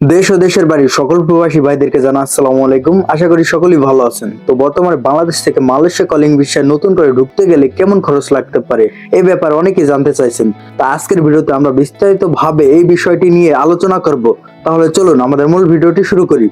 দেশ ও দেশের বাড়ির সকল প্রবাসী ভাইদেরকে জানা আসসালামু আলাইকুম। আশা করি সকলেই ভালো আছেন। তো বর্তমানে বাংলাদেশ থেকে মালয়েশিয়া কলিং বিষয়ে নতুন করে ঢুকতে গেলে কেমন খরচ লাগতে পারে এই ব্যাপার অনেকেই জানতে চাইছেন। তা আজকের ভিডিওতে আমরা বিস্তারিত ভাবে এই বিষয়টি নিয়ে আলোচনা করব। তাহলে চলুন আমাদের মূল ভিডিওটি শুরু করি।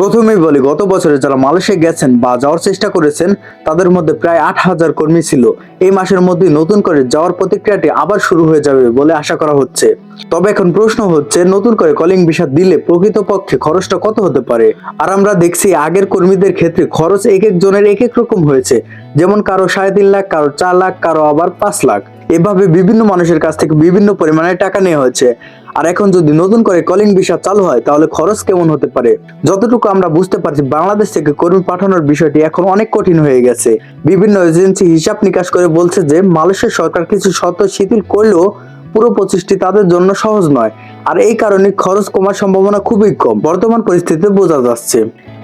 প্রথমেই বলি, গত বছরে যারা মালয়েশিয়া গেছেন বা যাওয়ার চেষ্টা করেছেন, তাদের মধ্যে প্রায় আট হাজার কর্মী ছিল। এই মাসের মধ্যে নতুন করে যাওয়ার প্রতিক্রিয়াটি আবার শুরু হয়ে যাবে বলে আশা করা হচ্ছে। তবে এখন প্রশ্ন হচ্ছে, নতুন করে কলিং ভিসা দিলে প্রকৃতপক্ষে খরচটা কত হতে পারে? আর আমরা দেখছি আগের কর্মীদের ক্ষেত্রে খরচ এক এক জনের এক এক রকম হয়েছে। যেমন কারও সাড়ে তিন লাখ, কারও চার লাখ, কারও আবার পাঁচ লাখ। এভাবে বিভিন্ন মানুষের কাছ থেকে বিভিন্ন পরিমাণে টাকা নেওয়া হয়েছে। আর এখন যদি নতুন করে কলিং ভিসা চালু হয়, তাহলে খরচ কেমন হতে পারে? যতটুকু আমরা বুঝতে পারছি, বাংলাদেশ থেকে কর্মী পাঠানোর বিষয়টি এখন অনেক কঠিন হয়ে গেছে। বিভিন্ন এজেন্সি হিসাব নিকাশ করে বলছে যে, মালয়েশিয়া সরকার কিছু শর্ত শিথিল করলেও পুরো প্রচেষ্টি তাদের জন্য সহজ নয়। আর এই কারণে খরচ কমার সম্ভাবনা খুবই কম। বর্তমান পরিস্থিতিতে বোঝা যাচ্ছে।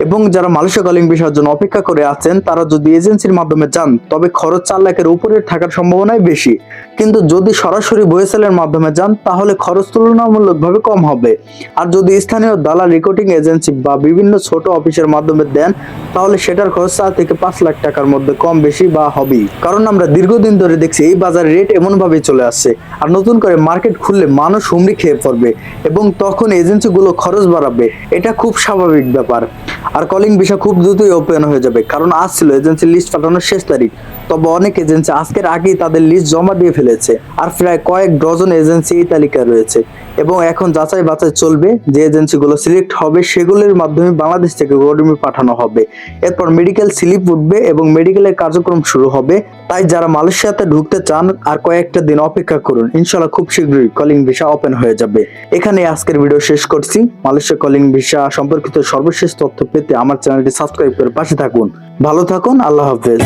এবং যারা মালয়েশিয়া কলিং জন্য অপেক্ষা করে আছেন, তারা যদি এজেন্সির মাধ্যমে যান, তবে খরচ চার লাখের উপরে থাকার সম্ভাবনাই বেশি। কিন্তু যদি সরাসরি বয়েসেলের মাধ্যমে যান, তাহলে খরচ তুলনামূলকভাবে কম হবে। আর যদি স্থানীয় দালাল রেকর্ডিং এজেন্সি বা বিভিন্ন ছোট অফিসের মাধ্যমে দেন, তাহলে সেটার খরচ চার থেকে পাঁচ লাখ টাকার মধ্যে কম বেশি বা হবেই। কারণ আমরা দীর্ঘদিন ধরে দেখছি এই বাজার রেট এমনভাবেই চলে আসছে। আর নতুন করে মার্কেট খুললে মানুষ হুমড়ি খেয়ে পড়বে এবং তখন এজেন্সিগুলো খরচ বাড়াবে। এটা খুব স্বাভাবিক ব্যাপার। আর কলিং বিষয় খুব দ্রুতই ওপেন হয়ে যাবে। কারণ আজ ছিল এজেন্সির লিস্ট পাঠানোর শেষ তারিখ। তবে অনেক এজেন্সি আজকের আগেই তাদের লিস্ট জমা দিয়ে ফেলেছে। আর প্রায় কয়েক ডজন এজেন্সি এই তালিকায় রয়েছে। এবং এখন যাচাই বাছাই চলবে, যে এজেন্সিগুলো সিলেক্ট হবে সেগুলোর মাধ্যমে বাংলাদেশ থেকে কর্মী পাঠানো হবে। এরপর মেডিকেল স্লিপ উঠবে এবং মেডিকেলের কার্যক্রম শুরু হবে। তাই যারা মালয়েশিয়াতে ঢুকতে চান, আর কয়েকটা দিন অপেক্ষা করুন। ইনশাল্লাহ খুব শীঘ্রই কলিং ভিসা ওপেন হয়ে যাবে। এখানে আজকের ভিডিও শেষ করছি। মালয়েশিয়া কলিং ভিসা সম্পর্কিত সর্বশেষ তথ্য পেতে আমার চ্যানেলটি সাবস্ক্রাইব করে পাশে থাকুন। ভালো থাকুন, আল্লাহ হাফেজ।